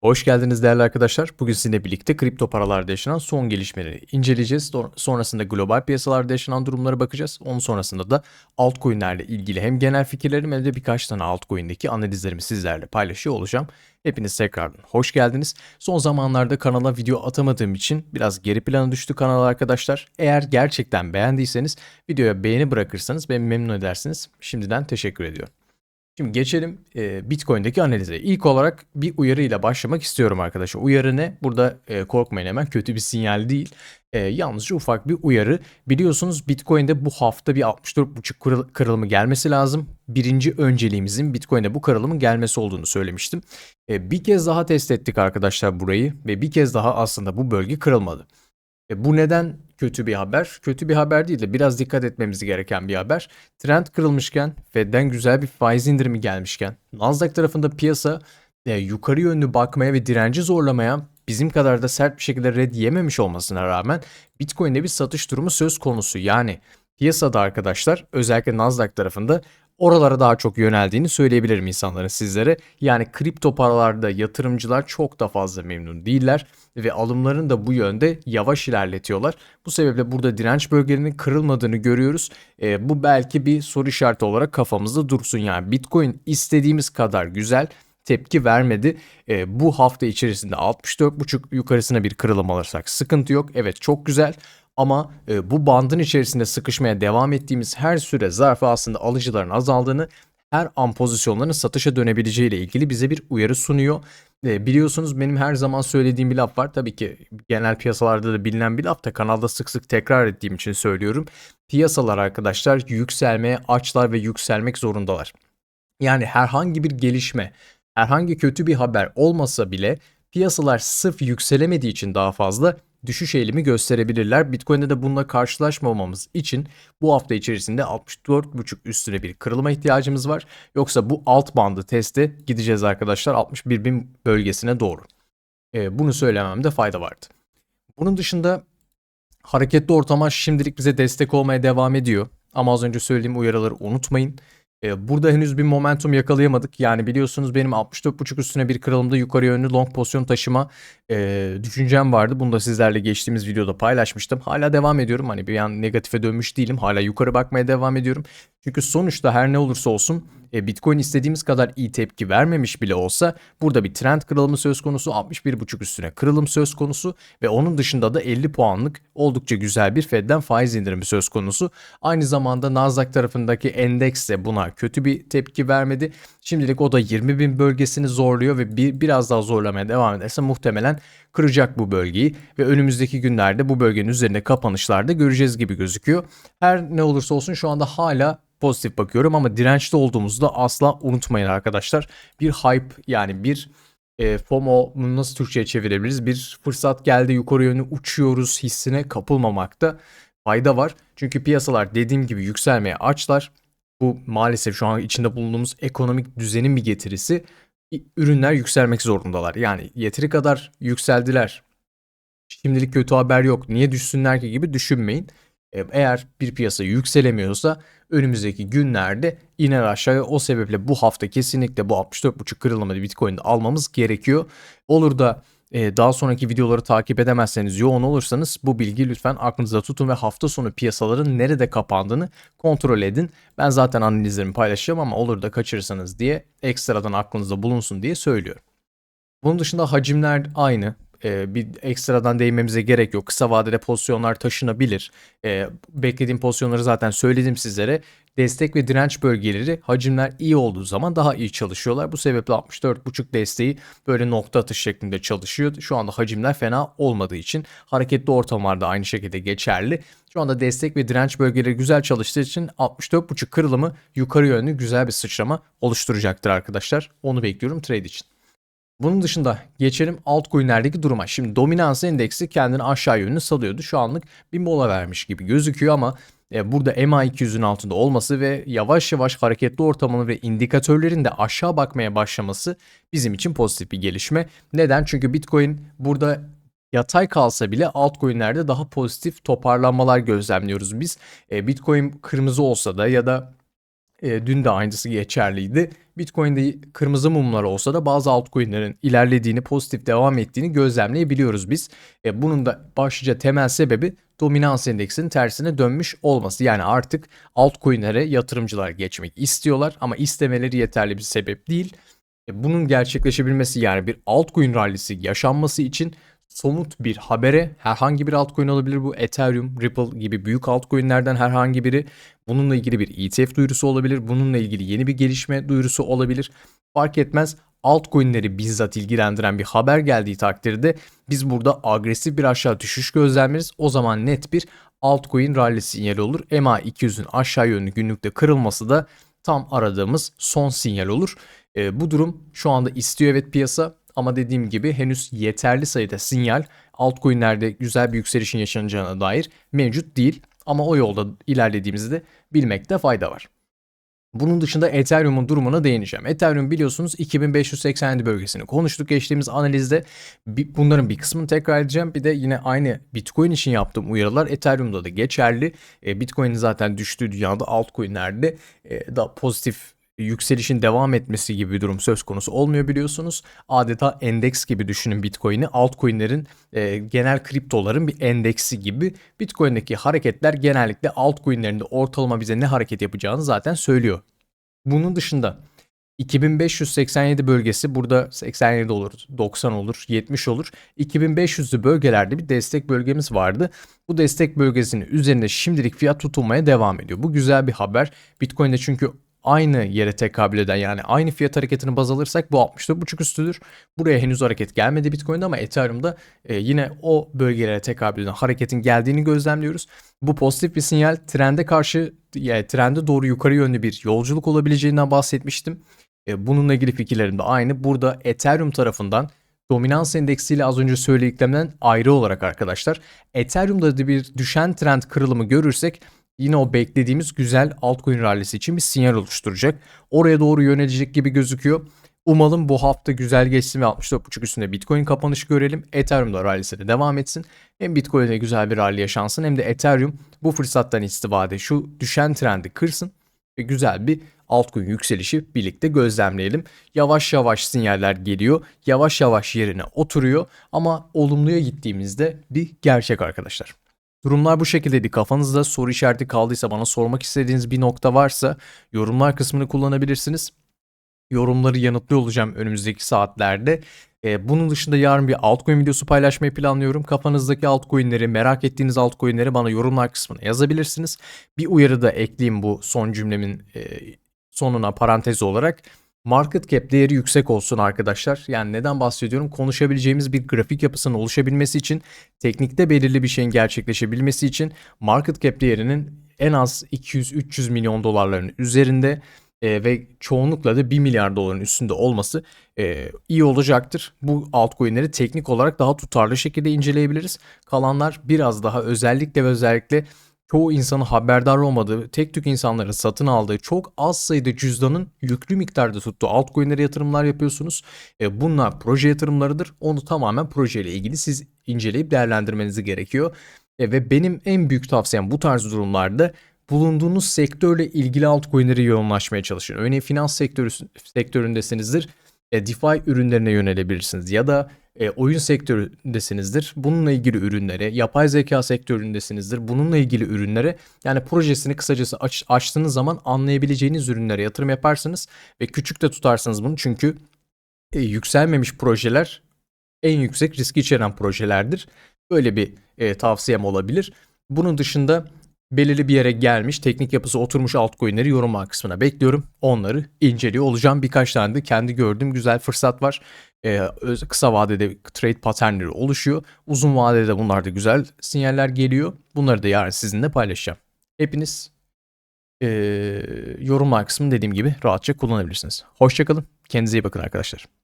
Hoş geldiniz değerli arkadaşlar. Bugün sizinle birlikte kripto paralarda yaşanan son gelişmeleri inceleyeceğiz. Son- Sonrasında global piyasalarda yaşanan durumlara bakacağız. Onun sonrasında da altcoin'lerle ilgili hem genel fikirlerimi hem de birkaç tane altcoin'deki analizlerimi sizlerle paylaşıyor olacağım. Hepiniz tekrardan hoş geldiniz. Son zamanlarda kanala video atamadığım için biraz geri plana düştü kanal arkadaşlar. Eğer gerçekten beğendiyseniz videoya beğeni bırakırsanız beni memnun edersiniz. Şimdiden teşekkür ediyorum. Şimdi geçelim e, Bitcoin'deki analize. İlk olarak bir uyarıyla başlamak istiyorum arkadaşlar. Uyarı ne? Burada e, korkmayın hemen kötü bir sinyal değil. E, yalnızca ufak bir uyarı. Biliyorsunuz Bitcoin'de bu hafta bir 64.5 kırıl- kırılımı gelmesi lazım. Birinci önceliğimizin Bitcoin'de bu kırılımın gelmesi olduğunu söylemiştim. E, bir kez daha test ettik arkadaşlar burayı ve bir kez daha aslında bu bölge kırılmadı. E, bu neden kötü bir haber? Kötü bir haber değil de biraz dikkat etmemiz gereken bir haber. Trend kırılmışken, Fed'den güzel bir faiz indirimi gelmişken, Nasdaq tarafında piyasa e, yukarı yönlü bakmaya ve direnci zorlamaya bizim kadar da sert bir şekilde red yememiş olmasına rağmen Bitcoin'de bir satış durumu söz konusu. Yani piyasada arkadaşlar özellikle Nasdaq tarafında oralara daha çok yöneldiğini söyleyebilirim insanların sizlere. Yani kripto paralarda yatırımcılar çok da fazla memnun değiller ve alımların da bu yönde yavaş ilerletiyorlar. Bu sebeple burada direnç bölgelerinin kırılmadığını görüyoruz. E, bu belki bir soru işareti olarak kafamızda dursun. Yani Bitcoin istediğimiz kadar güzel tepki vermedi. E, bu hafta içerisinde 64.5 yukarısına bir kırılım alırsak sıkıntı yok. Evet çok güzel ama e, bu bandın içerisinde sıkışmaya devam ettiğimiz her süre zarfı aslında alıcıların azaldığını her an pozisyonların satışa dönebileceği ile ilgili bize bir uyarı sunuyor. E, biliyorsunuz benim her zaman söylediğim bir laf var. Tabii ki genel piyasalarda da bilinen bir laf da kanalda sık sık tekrar ettiğim için söylüyorum. Piyasalar arkadaşlar yükselmeye açlar ve yükselmek zorundalar. Yani herhangi bir gelişme, herhangi kötü bir haber olmasa bile piyasalar sırf yükselemediği için daha fazla düşüş eğilimi gösterebilirler. Bitcoin'de de bununla karşılaşmamamız için bu hafta içerisinde 64.5 üstüne bir kırılıma ihtiyacımız var. Yoksa bu alt bandı teste gideceğiz arkadaşlar 61.000 bölgesine doğru. Ee, bunu söylememde fayda vardı. Bunun dışında hareketli ortama şimdilik bize destek olmaya devam ediyor. Ama az önce söylediğim uyarıları unutmayın. Ee, Burada henüz bir momentum yakalayamadık. Yani biliyorsunuz benim 64.5 üstüne bir kırılımda yukarı yönlü long pozisyon taşıma e, düşüncem vardı. Bunu da sizlerle geçtiğimiz videoda paylaşmıştım. Hala devam ediyorum. Hani bir an negatife dönmüş değilim. Hala yukarı bakmaya devam ediyorum. Çünkü sonuçta her ne olursa olsun e, Bitcoin istediğimiz kadar iyi tepki vermemiş bile olsa burada bir trend kırılımı söz konusu. 61.5 üstüne kırılım söz konusu ve onun dışında da 50 puanlık oldukça güzel bir Fed'den faiz indirimi söz konusu. Aynı zamanda Nasdaq tarafındaki endeks de buna kötü bir tepki vermedi. Şimdilik o da 20.000 bölgesini zorluyor ve bir, biraz daha zorlamaya devam ederse muhtemelen kıracak bu bölgeyi ve önümüzdeki günlerde bu bölgenin üzerinde kapanışlarda göreceğiz gibi gözüküyor. Her ne olursa olsun şu anda hala pozitif bakıyorum ama dirençli olduğumuzda asla unutmayın arkadaşlar. Bir hype yani bir e, FOMO bunu nasıl Türkçe'ye çevirebiliriz? Bir fırsat geldi yukarı yönlü uçuyoruz hissine kapılmamakta fayda var. Çünkü piyasalar dediğim gibi yükselmeye açlar. Bu maalesef şu an içinde bulunduğumuz ekonomik düzenin bir getirisi. Ürünler yükselmek zorundalar. Yani yeteri kadar yükseldiler. Şimdilik kötü haber yok. Niye düşsünler ki gibi düşünmeyin. Eğer bir piyasa yükselemiyorsa önümüzdeki günlerde iner aşağıya. O sebeple bu hafta kesinlikle bu 64.5 kırılımı Bitcoin'de almamız gerekiyor. Olur da daha sonraki videoları takip edemezseniz yoğun olursanız bu bilgiyi lütfen aklınızda tutun ve hafta sonu piyasaların nerede kapandığını kontrol edin. Ben zaten analizlerimi paylaşacağım ama olur da kaçırırsanız diye ekstradan aklınızda bulunsun diye söylüyorum. Bunun dışında hacimler aynı. Ee, bir ekstradan değinmemize gerek yok. Kısa vadede pozisyonlar taşınabilir. Ee, beklediğim pozisyonları zaten söyledim sizlere. Destek ve direnç bölgeleri hacimler iyi olduğu zaman daha iyi çalışıyorlar. Bu sebeple 64.5 desteği böyle nokta atış şeklinde çalışıyor. Şu anda hacimler fena olmadığı için hareketli ortamlarda aynı şekilde geçerli. Şu anda destek ve direnç bölgeleri güzel çalıştığı için 64.5 kırılımı yukarı yönlü güzel bir sıçrama oluşturacaktır arkadaşlar. Onu bekliyorum trade için. Bunun dışında geçelim altcoin'lerdeki duruma. Şimdi dominans endeksi kendini aşağı yönlü salıyordu. Şu anlık bir mola vermiş gibi gözüküyor ama e, burada MA200'ün altında olması ve yavaş yavaş hareketli ortamının ve indikatörlerin de aşağı bakmaya başlaması bizim için pozitif bir gelişme. Neden? Çünkü Bitcoin burada yatay kalsa bile altcoin'lerde daha pozitif toparlanmalar gözlemliyoruz biz. E, Bitcoin kırmızı olsa da ya da E, dün de aynısı geçerliydi. Bitcoin'de kırmızı mumlar olsa da bazı altcoin'lerin ilerlediğini, pozitif devam ettiğini gözlemleyebiliyoruz biz. E, bunun da başlıca temel sebebi dominans endeksinin tersine dönmüş olması. Yani artık altcoin'lere yatırımcılar geçmek istiyorlar ama istemeleri yeterli bir sebep değil. E, bunun gerçekleşebilmesi yani bir altcoin rallisi yaşanması için somut bir habere herhangi bir altcoin olabilir bu Ethereum, Ripple gibi büyük altcoin'lerden herhangi biri bununla ilgili bir ETF duyurusu olabilir. Bununla ilgili yeni bir gelişme duyurusu olabilir. Fark etmez altcoin'leri bizzat ilgilendiren bir haber geldiği takdirde biz burada agresif bir aşağı düşüş gözlemleriz. O zaman net bir altcoin rally sinyali olur. MA200'ün aşağı yönlü günlükte kırılması da tam aradığımız son sinyal olur. E, bu durum şu anda istiyor evet piyasa ama dediğim gibi henüz yeterli sayıda sinyal altcoin'lerde güzel bir yükselişin yaşanacağına dair mevcut değil. Ama o yolda ilerlediğimizi de bilmekte fayda var. Bunun dışında Ethereum'un durumuna değineceğim. Ethereum biliyorsunuz 2587 bölgesini konuştuk geçtiğimiz analizde. Bunların bir kısmını tekrar edeceğim. Bir de yine aynı Bitcoin için yaptığım uyarılar Ethereum'da da geçerli. E, Bitcoin'in zaten düştüğü dünyada altcoin'lerde e, daha pozitif yükselişin devam etmesi gibi bir durum söz konusu olmuyor biliyorsunuz. Adeta endeks gibi düşünün Bitcoin'i. Altcoin'lerin e, genel kriptoların bir endeksi gibi. Bitcoin'deki hareketler genellikle altcoin'lerinde ortalama bize ne hareket yapacağını zaten söylüyor. Bunun dışında 2587 bölgesi burada 87 olur, 90 olur, 70 olur. 2500'lü bölgelerde bir destek bölgemiz vardı. Bu destek bölgesinin üzerinde şimdilik fiyat tutulmaya devam ediyor. Bu güzel bir haber. Bitcoin'de çünkü aynı yere tekabül eden yani aynı fiyat hareketini baz alırsak bu 64.5 üstüdür. Buraya henüz hareket gelmedi Bitcoin'de ama Ethereum'da e, yine o bölgelere tekabül eden hareketin geldiğini gözlemliyoruz. Bu pozitif bir sinyal trende karşı yani trende doğru yukarı yönlü bir yolculuk olabileceğinden bahsetmiştim. E, bununla ilgili fikirlerim de aynı. Burada Ethereum tarafından dominans endeksiyle az önce söylediklerimden ayrı olarak arkadaşlar Ethereum'da da bir düşen trend kırılımı görürsek yine o beklediğimiz güzel altcoin rallisi için bir sinyal oluşturacak. Oraya doğru yönelecek gibi gözüküyor. Umalım bu hafta güzel geçsin ve 64.5 üstünde Bitcoin kapanışı görelim. Ethereum da rallisi de devam etsin. Hem Bitcoin'e güzel bir rally yaşansın hem de Ethereum bu fırsattan istifade şu düşen trendi kırsın ve güzel bir altcoin yükselişi birlikte gözlemleyelim. Yavaş yavaş sinyaller geliyor. Yavaş yavaş yerine oturuyor ama olumluya gittiğimizde bir gerçek arkadaşlar. Durumlar bu şekildeydi. Kafanızda soru işareti kaldıysa bana sormak istediğiniz bir nokta varsa yorumlar kısmını kullanabilirsiniz. Yorumları yanıtlıyor olacağım önümüzdeki saatlerde. Ee, bunun dışında yarın bir altcoin videosu paylaşmayı planlıyorum. Kafanızdaki altcoin'leri, merak ettiğiniz altcoin'leri bana yorumlar kısmına yazabilirsiniz. Bir uyarı da ekleyeyim bu son cümlemin e, sonuna parantez olarak. Market cap değeri yüksek olsun arkadaşlar. Yani neden bahsediyorum? Konuşabileceğimiz bir grafik yapısının oluşabilmesi için, teknikte belirli bir şeyin gerçekleşebilmesi için market cap değerinin en az 200-300 milyon dolarların üzerinde e, ve çoğunlukla da 1 milyar doların üstünde olması e, iyi olacaktır. Bu altcoin'leri teknik olarak daha tutarlı şekilde inceleyebiliriz. Kalanlar biraz daha özellikle ve özellikle çoğu insanın haberdar olmadığı, tek tük insanların satın aldığı çok az sayıda cüzdanın yüklü miktarda tuttuğu altcoin'lere yatırımlar yapıyorsunuz. E, bunlar proje yatırımlarıdır. Onu tamamen projeyle ilgili siz inceleyip değerlendirmeniz gerekiyor. E, ve benim en büyük tavsiyem bu tarz durumlarda bulunduğunuz sektörle ilgili altcoin'lere yoğunlaşmaya çalışın. Örneğin finans sektörü, sektöründesinizdir. E, DeFi ürünlerine yönelebilirsiniz ya da e, oyun sektöründesinizdir. Bununla ilgili ürünlere, yapay zeka sektöründesinizdir. Bununla ilgili ürünlere yani projesini kısacası aç, açtığınız zaman anlayabileceğiniz ürünlere yatırım yaparsınız ve küçük de tutarsınız bunu çünkü e, yükselmemiş projeler en yüksek riski içeren projelerdir. Böyle bir e, tavsiyem olabilir. Bunun dışında belirli bir yere gelmiş, teknik yapısı oturmuş altcoin'leri yorumlar kısmına bekliyorum. Onları inceliyor olacağım. Birkaç tane de kendi gördüğüm güzel fırsat var. Ee, kısa vadede trade paternleri oluşuyor. Uzun vadede bunlarda güzel sinyaller geliyor. Bunları da yarın sizinle paylaşacağım. Hepiniz e, yorumlar kısmını dediğim gibi rahatça kullanabilirsiniz. Hoşçakalın. Kendinize iyi bakın arkadaşlar.